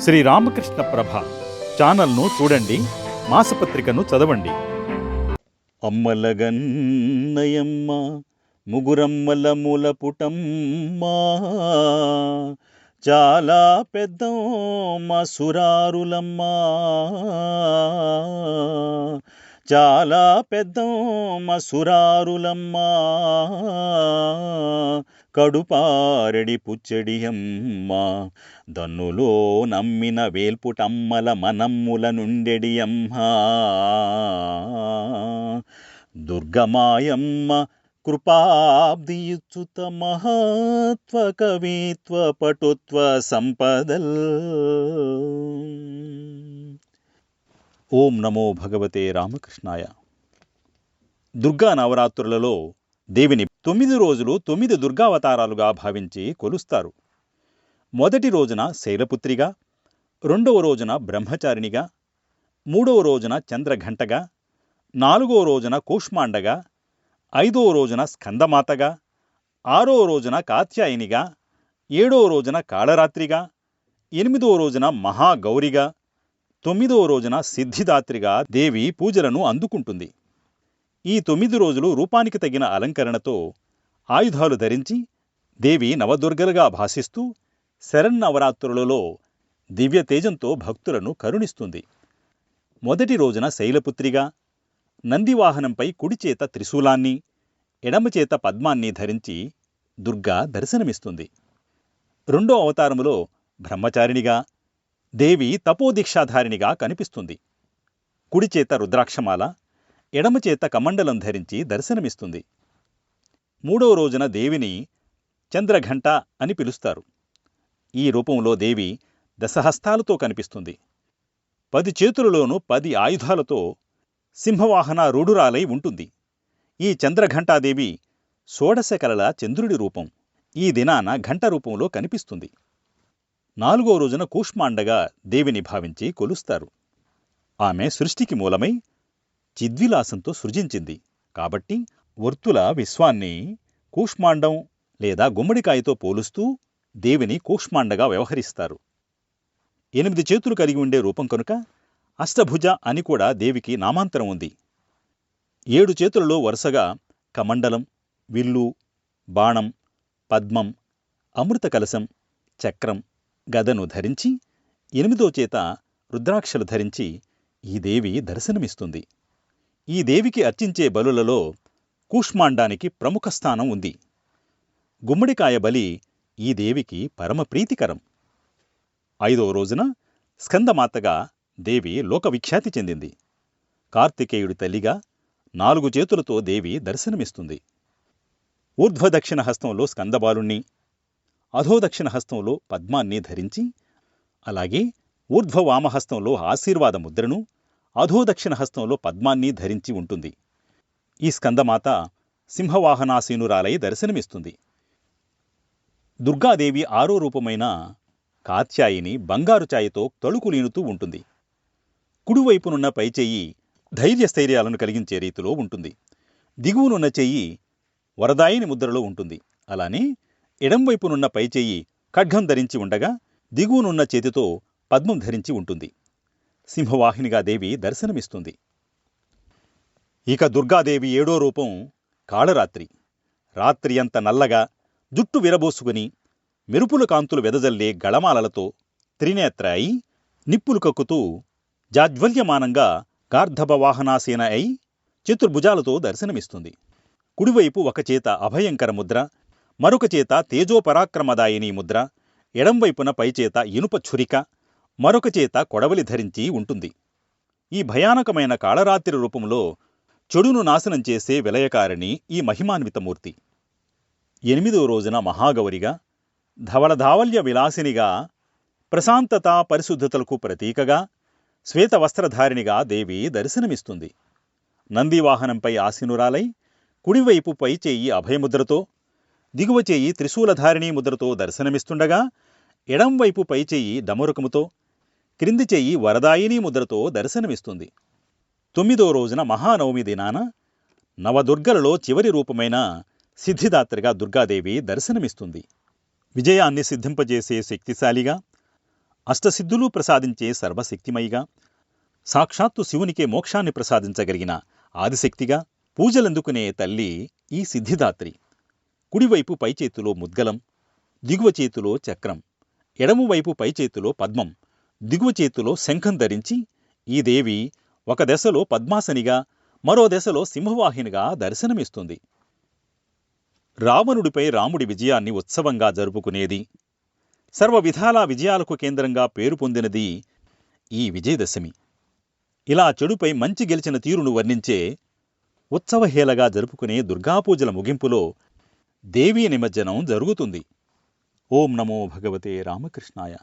శ్రీ రామకృష్ణ ప్రభ ఛానల్ను చూడండి మాసపత్రికను చదవండి. అమ్మలగన్నయమ్మ ముగురమ్మల మూల పుటమ్మా చాలా పెద్ద సురారులమ్మా చాలా పెద్దమ్మ సురారులమ్మా కడుపారడి పుచ్చడియమ్మ దన్నులో నమ్మిన వేల్పుటమ్మల మనమ్ముల నుండెడియమ్మా దుర్గమాయమ్మ కృపాబ్దియుచ్యుత మహాత్వ కవిత్వ పటుత్వ సంపదల్. ఓం నమో భగవతే రామకృష్ణాయ. దుర్గా నవరాత్రులలో దేవిని తొమ్మిది రోజులు తొమ్మిది దుర్గావతారాలుగా భావించి కొలుస్తారు. మొదటి రోజున శైలపుత్రిగా రెండవ రోజున బ్రహ్మచారిణిగా మూడవ రోజున చంద్రఘంటగా నాలుగవ రోజున కూష్మాండగా ఐదో రోజున స్కందమాతగా ఆరో రోజున కాత్యాయనిగా ఏడో రోజున కాళరాత్రిగా ఎనిమిదో రోజున మహాగౌరిగా తొమ్మిదవ రోజున సిద్ధిదాత్రిగా దేవి పూజలను అందుకుంటుంది. ఈ తొమ్మిది రోజులు రూపానికి తగిన అలంకరణతో ఆయుధాలు ధరించి దేవి నవదుర్గలుగా భాసిస్తూ శరన్నవరాత్రులలో దివ్య తేజంతో భక్తులను కరుణిస్తుంది. మొదటి రోజున శైలపుత్రిగా నందివాహనంపై కుడిచేత త్రిశూలాన్ని ఎడమచేత పద్మాన్ని ధరించి దుర్గా దర్శనమిస్తుంది. రెండో అవతారములో బ్రహ్మచారిణిగా దేవి తపోదీక్షాధారిణిగా కనిపిస్తుంది. కుడిచేత రుద్రాక్షమాల ఎడమచేత కమండలం ధరించి దర్శనమిస్తుంది. మూడో రోజున దేవిని చంద్రఘంట అని పిలుస్తారు. ఈ రూపంలో దేవి దశహస్తాలతో కనిపిస్తుంది. పది చేతులలోనూ పది ఆయుధాలతో సింహవాహన రూఢురాలై ఉంటుంది. ఈ చంద్రఘంటాదేవి షోడశ కలల చంద్రుడి రూపం. ఈ దినాన ఘంట రూపంలో కనిపిస్తుంది. నాలుగో రోజున కూష్మాండగా దేవిని భావించి కొలుస్తారు. ఆమె సృష్టికి మూలమై చిద్విలాసంతో సృజించింది. కాబట్టి వర్తుల విశ్వాన్ని కూష్మాండం లేదా గుమ్మడికాయతో పోలుస్తూ దేవిని కూష్మాండగా వ్యవహరిస్తారు. ఎనిమిది చేతులు కలిగి ఉండే రూపం కనుక అష్టభుజ అని కూడా దేవికి నామాంతరం ఉంది. ఏడు చేతులలో వరుసగా కమండలం విల్లు బాణం పద్మం అమృత కలశం చక్రం గదను ధరించి ఎనిమిదో చేత రుద్రాక్షలు ధరించి ఈ దేవి దర్శనమిస్తుంది. ఈ దేవికి అర్చించే బలులలో కూష్మాండానికి ప్రముఖ స్థానం ఉంది. గుమ్మడికాయ బలి ఈ దేవికి పరమ ప్రీతికరం. ఐదవ రోజున స్కందమాతగా దేవి లోకవిఖ్యాతి చెందింది. కార్తికేయుడి తల్లిగా నాలుగు చేతులతో దేవి దర్శనమిస్తుంది. ఊర్ధ్వదక్షిణ హస్తంలో స్కందబాలుణ్ణి అధోదక్షిణ హస్తంలో పద్మాన్ని ధరించి అలాగే ఊర్ధ్వవామహస్తంలో ఆశీర్వాద ముద్రను అధోదక్షిణ హస్తంలో పద్మాన్ని ధరించి ఉంటుంది. ఈ స్కందమాత సింహవాహనాసీనురాలై దర్శనమిస్తుంది. దుర్గాదేవి ఆరో రూపమైన కాత్యాయిని బంగారు ఛాయతో తళుకులీనుతూ ఉంటుంది. కుడివైపునున్న పైచెయ్యి ధైర్యస్థైర్యాలను కలిగించే రీతిలో ఉంటుంది. దిగువనున్న చెయ్యి వరదాయిని ముద్రలో ఉంటుంది. అలానే ఎడంవైపునున్న పైచేయి ఖడ్గం ధరించి ఉండగా దిగువనున్న చేతితో పద్మం ధరించి ఉంటుంది. సింహవాహినిగా దేవి దర్శనమిస్తుంది. ఇక దుర్గాదేవి ఏడో రూపం కాళరాత్రి. రాత్రి అంత నల్లగా జుట్టు విరబోసుకుని మెరుపుల కాంతులు వెదజల్లే గళమాలలతో త్రినేత్ర అయి నిప్పులు కక్కుతూ జాజ్వల్యమానంగా గార్ధబ వాహనాసేన అయి చతుర్భుజాలతో దర్శనమిస్తుంది. కుడివైపు ఒక చేత అభయంకర ముద్ర మరొక చేత తేజోపరాక్రమదాయిని ముద్ర ఎడంవైపున పైచేత ఇనుప ఛురిక మరొక చేత కొడవలి ధరించి ఉంటుంది. ఈ భయానకమైన కాళరాత్రి రూపంలో చెడును నాశనం చేసే విలయకారిణి ఈ మహిమాన్వితమూర్తి. ఎనిమిదో రోజున మహాగౌరిగా ధవళధావల్య విలాసినిగా ప్రశాంతత పరిశుద్ధతలకు ప్రతీకగా శ్వేత వస్త్రధారిణిగా దేవి దర్శనమిస్తుంది. నందివాహనంపై ఆసీనురాలై కుడివైపు పై చేయి అభయముద్రతో దిగువ చేయి త్రిశూలధారిణీ ముద్రతో దర్శనమిస్తుండగా ఎడంవైపు పైచేయి డమరుకముతో క్రింది చేయి వరదాయిని ముద్రతో దర్శనమిస్తుంది. తొమ్మిదో రోజున మహానవమి దినాన నవదుర్గలలో చివరి రూపమైన సిద్ధిదాత్రిగా దుర్గాదేవి దర్శనమిస్తుంది. విజయాన్ని సిద్ధింపజేసే శక్తిశాలిగా అష్టసిద్ధులు ప్రసాదించే సర్వశక్తిమయిగా సాక్షాత్తు శివునికే మోక్షాన్ని ప్రసాదించగలిగిన ఆదిశక్తిగా పూజలందుకునే తల్లి ఈ సిద్ధిదాత్రి. కుడివైపు పైచేతిలో ముద్గలం దిగువ చేతిలో చక్రం ఎడమవైపు పైచేతిలో పద్మం దిగువ చేతిలో శంఖం ధరించి ఈ దేవి ఒక దశలో పద్మాసనిగా మరో దశలో సింహవాహినిగా దర్శనమిస్తుంది. రావణుడిపై రాముడి విజయాన్ని ఉత్సవంగా జరుపుకునేది సర్వవిధాల విజయాలకు కేంద్రంగా పేరు పొందినది ఈ విజయదశమి. ఇలా చెడుపై మంచి గెలిచిన తీరును వర్ణించే ఉత్సవహేళగా జరుపుకునే దుర్గాపూజల ముగింపులో దేవీ నిమజ్జనం జరుగుతుంది. ఓం నమో భగవతే రామకృష్ణాయ.